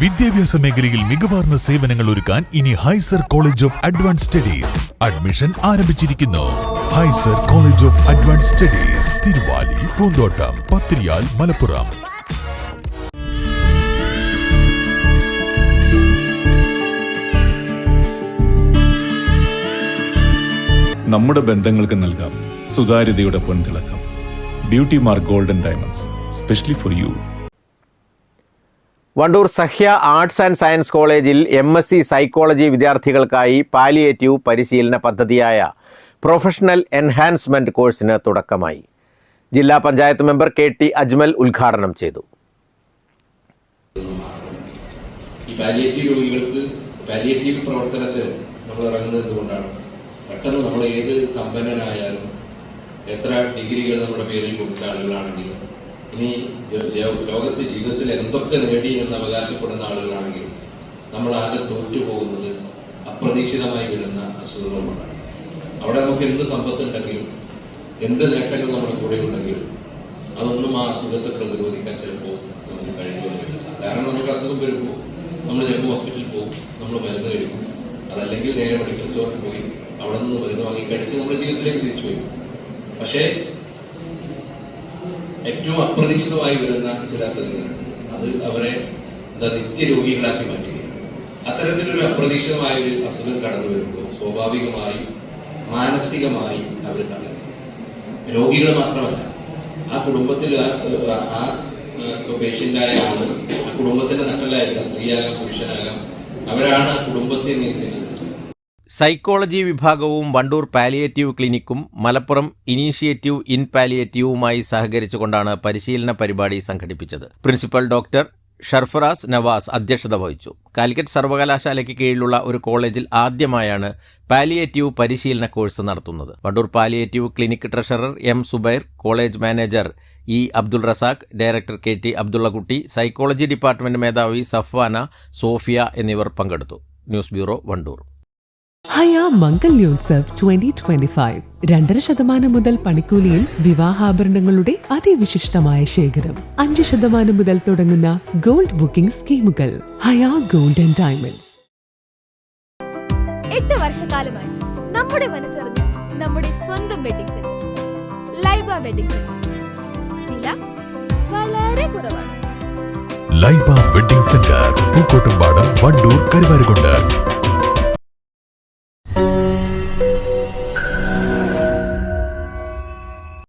വിദ്യാഭ്യാസ മേഖലയിൽ മികവാർന്ന സേവനങ്ങൾ ഒരുക്കാൻ ഇനി Hyzer college of advance studies admission ആരംഭിച്ചിരിക്കുന്നു. Hyzer college of advance studies Thiruvali Poonthottam Pathiriyal Malappuram. നമ്മുടെ ബന്ധങ്ങൾക്ക് നൽകാം സുതാര്യതയുടെ പൊൻതിളക്കം. Beauty mark golden diamonds specially for you Wandoor Sahya arts and science കോളേജിൽ എം എസ് സി സൈക്കോളജി വിദ്യാർത്ഥികൾക്കായി palliative പരിശീലന പദ്ധതിയായ professional enhancement കോഴ്സിന് തുടക്കമായി. ജില്ലാ panchayat member K T Ajmal ഉദ്ഘാടനം ചെയ്തു. ഈ പാലിയേറ്റീവ് നമ്മൾ നമ്മൾ ഏത് സമ്പന്നനായാലും എത്ര ഡിഗ്രികൾ നമ്മുടെ പേരിൽ കൊടുത്ത ആളുകളാണെങ്കിലും ഇനി ലോകത്തെ ജീവിതത്തിൽ എന്തൊക്കെ നേടി എന്ന് അവകാശപ്പെടുന്ന ആളുകളാണെങ്കിൽ നമ്മൾ ആകെ തോറ്റുപോകുന്നത് അപ്രതീക്ഷിതമായി വരുന്ന അസുഖങ്ങളുമാണ്. അവിടെ നമുക്ക് എന്ത് സമ്പത്തുണ്ടെങ്കിലും എന്ത് നേട്ടങ്ങൾ നമ്മുടെ കൂടെ ഉണ്ടെങ്കിലും അതൊന്നും ആ അസുഖത്തെ പ്രതിരോധിക്കാൻ ചിലപ്പോൾ നമുക്ക് കഴിയുമെന്നില്ല സാധാരണ നമുക്ക് അസുഖം വരുമ്പോൾ നമ്മൾ ചിലപ്പോൾ ഹോസ്പിറ്റലിൽ പോകും നമ്മൾ മരുന്ന് കഴിക്കും. അതല്ലെങ്കിൽ നേരെ മെഡിക്കൽ സ്റ്റോറിൽ പോയി അവിടെ നിന്ന് മരുന്ന് വാങ്ങി കഴിച്ച് നമ്മുടെ ജീവിതത്തിലേക്ക് തിരിച്ചു പോയി പക്ഷേ ഏറ്റവും അപ്രതീക്ഷിതമായി വരുന്ന ചില അസുഖങ്ങളുണ്ട് അത് അവരെ എന്താ നിത്യരോഗികളാക്കി മാറ്റുകയാണ്. അത്തരത്തിലൊരു അപ്രതീക്ഷിതമായ ഒരു അസുഖം കടന്നു വരുമ്പോൾ സ്വാഭാവികമായി മാനസികമായി അവർ തളരും. രോഗികൾ മാത്രമല്ല ആ കുടുംബത്തിൽ ആ- പേഷ്യന്റായ ആൾ ആ കുടുംബത്തിന്റെ നട്ടലായിരിക്കാം സ്ത്രീയാകാം പുരുഷനാകാം അവരാണ് ആ കുടുംബത്തെ നിയന്ത്രിച്ചത്. സൈക്കോളജി വിഭാഗവും വണ്ടൂർ പാലിയേറ്റീവ് ക്ലിനിക്കും മലപ്പുറം ഇനീഷ്യേറ്റീവ് ഇൻ പാലിയേറ്റീവുമായി സഹകരിച്ചുകൊണ്ടാണ് പരിശീലന പരിപാടി സംഘടിപ്പിച്ചത്. പ്രിൻസിപ്പൽ ഡോക്ടർ ഷർഫറാസ് നവാസ് അധ്യക്ഷത വഹിച്ചു. കാലിക്കറ്റ് സർവകലാശാലയ്ക്ക് കീഴിലുള്ള ഒരു കോളേജിൽ ആദ്യമായാണ് പാലിയേറ്റീവ് പരിശീലന കോഴ്സ് നടത്തുന്നത്. Vandoor palliative clinic treasurer M Zubair college manager E Abdul Razak director K T Abdullakutty psychology department മേധാവി സഫ്വാന സോഫിയ എന്നിവർ പങ്കെടുത്തു. News bureau Vandoor. Haya Mangalyotsav twenty twenty five രണ്ടര ശതമാനം മുതൽ പണിക്കൂലിയിൽ വിവാഹാഭരണങ്ങളുടെ അതിവിശിഷ്ടമായ ശേഖരം. അഞ്ച് ശതമാനം മുതൽ തുടങ്ങുന്ന ഗോൾഡ് ബുക്കിംഗ് സ്കീമുകൾ. ഹയാ ഗോൾഡ് ആൻഡ് ഡയമണ്ട്സ്. എട്ട് വർഷക്കാലമായി നമ്മുടെ മനസ്സറിഞ്ഞ് നമ്മുടെ സ്വന്തം wedding centre Laiba wedding centre വില വളരെ കുറവാണ്. Laiba wedding centre Pookkottumpadam Wandoor Karuvarakundu.